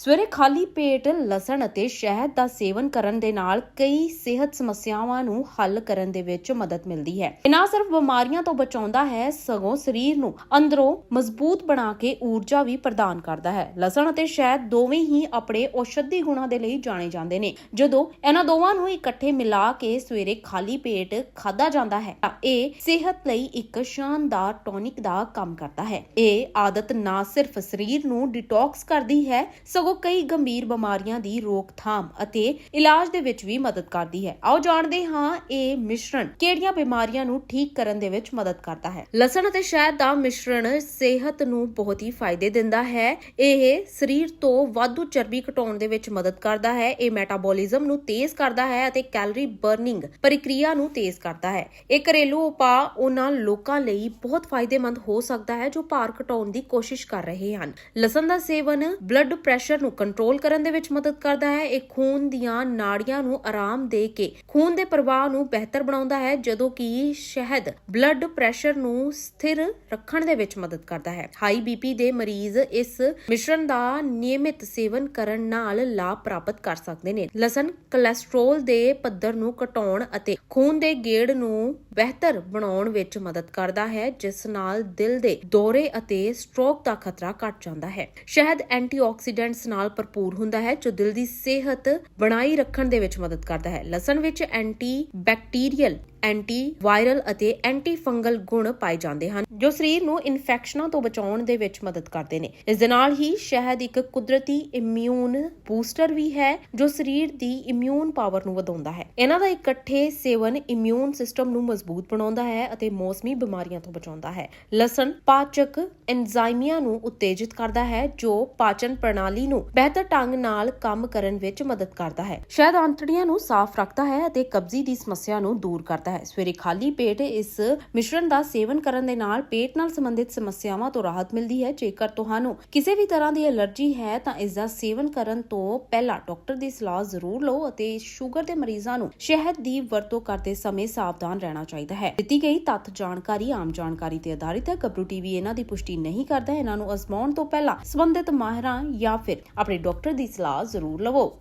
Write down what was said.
ਸਵੇਰੇ ਖਾਲੀ ਪੇਟ ਲਸਣ ਅਤੇ ਸ਼ਹਿਦ ਦਾ ਸੇਵਨ ਕਰਨ ਦੇ ਨਾਲ ਕਈ ਸਿਹਤ ਸਮੱਸਿਆਵਾਂ ਨੂੰ ਹੱਲ ਕਰਨ ਦੇ ਵਿੱਚ ਮਦਦ ਮਿਲਦੀ ਹੈ। ਇਹ ਨਾ ਸਿਰਫ ਬਿਮਾਰੀਆਂ ਤੋਂ ਬਚਾਉਂਦਾ ਹੈ, ਸਗੋਂ ਸਰੀਰ ਨੂੰ ਅੰਦਰੋਂ ਮਜ਼ਬੂਤ ਬਣਾ ਕੇ ਊਰਜਾ ਵੀ ਪ੍ਰਦਾਨ ਕਰਦਾ ਹੈ। ਲਸਣ ਅਤੇ ਸ਼ਹਿਦ ਦੋਵੇਂ ਹੀ ਆਪਣੇ ਔਸ਼ਧੀ ਗੁਣਾਂ ਦੇ ਲਈ ਜਾਣੇ ਜਾਂਦੇ ਨੇ। ਜਦੋਂ ਇਹਨਾਂ ਦੋਵਾਂ ਨੂੰ ਇਕੱਠੇ ਮਿਲਾ ਕੇ ਸਵੇਰੇ ਖਾਲੀ ਪੇਟ ਖਾਦਾ ਜਾਂਦਾ ਹੈ, ਤਾਂ ਇਹ ਸਿਹਤ ਲਈ ਇੱਕ ਸ਼ਾਨਦਾਰ ਟੌਨਿਕ ਦਾ ਕੰਮ ਕਰਦਾ ਹੈ। ਇਹ ਆਦਤ ਨਾ ਸਿਰਫ ਸਰੀਰ ਨੂੰ ਡਿਟੌਕਸ ਕਰਦੀ ਹੈ, ਸਗੋਂ ਕਈ ਗੰਭੀਰ ਬਿਮਾਰੀਆਂ ਦੀ ਰੋਕਥਾਮ ਅਤੇ ਇਲਾਜ ਦੇ ਵਿੱਚ ਵੀ ਮਦਦ ਕਰਦੀ ਹੈ। ਆਓ ਜਾਣਦੇ ਹਾਂ ਇਹ ਮਿਸ਼ਰਣ ਕਿਹੜੀਆਂ ਬਿਮਾਰੀਆਂ ਨੂੰ ਠੀਕ ਕਰਨ ਦੇ ਵਿੱਚ ਮਦਦ ਕਰਦਾ ਹੈ। ਲਸਣ ਅਤੇ ਸ਼ਹਿਦ ਦਾ ਮਿਸ਼ਰਣ ਸਿਹਤ ਨੂੰ ਬਹੁਤ ਹੀ ਫਾਇਦੇ ਦਿੰਦਾ ਹੈ। ਇਹ ਸਰੀਰ ਤੋਂ ਵਾਧੂ ਚਰਬੀ ਘਟਾਉਣ ਦੇ ਵਿੱਚ ਮਦਦ ਕਰਦਾ ਹੈ। ਇਹ ਮੈਟਾਬੋਲਿਜ਼ਮ ਨੂੰ ਤੇਜ਼ ਕਰਦਾ ਹੈ ਅਤੇ ਕੈਲਰੀ ਬਰਨਿੰਗ ਪ੍ਰਕਿਰਿਆ ਨੂੰ ਤੇਜ਼ ਕਰਦਾ ਹੈ। ਇਹ ਘਰੇਲੂ ਉਪਾਅ ਉਹਨਾਂ ਲੋਕਾਂ ਲਈ ਬਹੁਤ ਫਾਇਦੇਮੰਦ ਹੋ ਸਕਦਾ ਹੈ ਜੋ ਭਾਰ ਘਟਾਉਣ ਦੀ ਕੋਸ਼ਿਸ਼ ਕਰ ਰਹੇ ਹਨ। ਲਸਣ ਦਾ ਸੇਵਨ ਬਲੱਡ ਪ੍ਰੈਸ਼ਰ ਨੂੰ ਕੰਟਰੋਲ ਕਰਨ ਦੇ ਵਿੱਚ ਮਦਦ ਕਰਦਾ ਹੈ। ਇਹ ਖੂਨ ਦੀਆਂ ਨਾੜੀਆਂ ਨੂੰ ਆਰਾਮ ਦੇ ਕੇ ਖੂਨ ਦੇ ਪ੍ਰਵਾਹ ਨੂੰ ਬਿਹਤਰ ਬਣਾਉਂਦਾ ਹੈ, ਜਦੋਂ ਕਿ ਸ਼ਹਿਦ ਬਲੱਡ ਪ੍ਰੈਸ਼ਰ ਨੂੰ ਸਥਿਰ ਰੱਖਣ ਦੇ ਵਿੱਚ ਮਦਦ ਕਰਦਾ ਹੈ। ਹਾਈ ਬੀਪੀ ਦੇ ਮਰੀਜ਼ ਇਸ ਮਿਸ਼ਰਣ ਦਾ ਨਿਯਮਿਤ ਸੇਵਨ ਕਰਨ ਨਾਲ ਲਾਭ ਪ੍ਰਾਪਤ ਕਰ ਸਕਦੇ ਨੇ। ਲਸਣ ਕੋਲੇਸਟ੍ਰੋਲ ਦੇ ਪੱਧਰ ਨੂੰ ਘਟਾਉਣ ਅਤੇ ਖੂਨ ਦੇ ਗੇੜ ਨੂੰ ਬਿਹਤਰ ਬਣਾਉਣ ਵਿੱਚ ਮਦਦ ਕਰਦਾ ਹੈ, ਜਿਸ ਨਾਲ ਦਿਲ ਦੇ ਦੌਰੇ ਅਤੇ ਸਟ੍ਰੋਕ ਦਾ ਖਤਰਾ ਘਟ ਜਾਂਦਾ ਹੈ। ਸ਼ਹਿਦ ਐਂਟੀਆਕਸੀਡੈਂਟਸ ਨਾਲ ਭਰਪੂਰ ਹੁੰਦਾ ਹੈ, ਜੋ ਦਿਲ ਦੀ ਸਿਹਤ ਬਣਾਈ ਰੱਖਣ ਦੇ ਵਿੱਚ ਮਦਦ ਕਰਦਾ ਹੈ। ਲਸਣ ਵਿੱਚ ਐਂਟੀ ਬੈਕਟੀਰੀਅਲ ਐਂਟੀ ਵਾਇਰਲ ਅਤੇ ਐਂਟੀ ਫੰਗਲ ਗੁਣ ਪਾਏ ਜਾਂਦੇ ਹਨ, ਜੋ ਸਰੀਰ ਨੂੰ ਇਨਫੈਕਸ਼ਨਾਂ ਤੋਂ ਬਚਾਉਣ ਦੇ ਵਿੱਚ ਮਦਦ ਕਰਦੇ ਨੇ। ਇਸ ਦੇ ਨਾਲ ਹੀ ਸ਼ਹਿਦ ਇੱਕ ਕੁਦਰਤੀ ਇਮਿਊਨ ਬੂਸਟਰ ਵੀ ਹੈ, ਜੋ ਸਰੀਰ ਦੀ ਇਮਿਊਨ ਪਾਵਰ ਨੂੰ ਵਧਾਉਂਦਾ ਹੈ। ਇਹਨਾਂ ਦਾ ਇਕੱਠੇ ਸੇਵਨ ਇਮਿਊਨ ਸਿਸਟਮ ਨੂੰ ਮਜ਼ਬੂਤ ਬਣਾਉਂਦਾ ਹੈ ਅਤੇ ਮੌਸਮੀ ਬਿਮਾਰੀਆਂ ਤੋਂ ਬਚਾਉਂਦਾ ਹੈ। ਲਸਣ ਪਾਚਕ ਐਂਜ਼ਾਈਮੀਆਂ ਨੂੰ ਉਤੇਜਿਤ ਕਰਦਾ ਹੈ, ਜੋ ਪਾਚਨ ਪ੍ਰਣਾਲੀ ਨੂੰ ਬਿਹਤਰ ਢੰਗ ਨਾਲ ਕੰਮ ਕਰਨ ਵਿੱਚ ਮਦਦ ਕਰਦਾ ਹੈ। ਸ਼ਹਿਦ ਆਂਤੜੀਆਂ ਨੂੰ ਸਾਫ਼ ਰੱਖਦਾ ਹੈ ਅਤੇ ਕਬਜ਼ੀ ਦੀ ਸਮੱਸਿਆ ਨੂੰ ਦੂਰ ਕਰਦਾ ਹੈ। ਸਵੇਰੇ ਖਾਲੀ ਪੇਟ ਇਸ ਮਿਸ਼ਰਣ ਦਾ ਸੇਵਨ ਕਰਨ ਦੇ ਨਾਲ ਪੇਟ ਨਾਲ ਸੰਬੰਧਿਤ ਸਮੱਸਿਆਵਾਂ ਤੋਂ ਰਾਹਤ ਮਿਲਦੀ ਹੈ। ਜੇਕਰ ਤੁਹਾਨੂੰ ਕਿਸੇ ਵੀ ਤਰ੍ਹਾਂ ਦੀ ਐਲਰਜੀ ਹੈ ਤਾਂ ਇਸ ਦਾ ਸੇਵਨ ਕਰਨ ਤੋਂ ਪਹਿਲਾਂ ਡਾਕਟਰ ਦੀ ਸਲਾਹ ਜ਼ਰੂਰ ਲਓ ਅਤੇ ਸ਼ੂਗਰ ਦੇ ਮਰੀਜ਼ਾਂ ਨੂੰ ਸ਼ਹਿਦ ਦੀ ਵਰਤੋਂ ਕਰਦੇ ਸਮੇਂ ਸਾਵਧਾਨ ਰਹਿਣਾ ਚਾਹੀਦਾ ਹੈ। ਦਿੱਤੀ ਗਈ ਤੱਥ ਜਾਣਕਾਰੀ ਆਮ ਜਾਣਕਾਰੀ ਤੇ ਆਧਾਰਿਤ ਹੈ। ਗੱਭਰੂ ਟੀਵੀ ਇਹਨਾਂ ਦੀ ਪੁਸ਼ਟੀ ਨਹੀਂ ਕਰਦਾ। ਇਹਨਾਂ ਨੂੰ ਅਜ਼ਮਾਉਣ ਤੋਂ ਪਹਿਲਾਂ ਸੰਬੰਧਿਤ ਮਾਹਿਰਾਂ ਜਾਂ ਫਿਰ ਆਪਣੇ ਡਾਕਟਰ ਦੀ ਸਲਾਹ ਜ਼ਰੂਰ ਲਵੋ।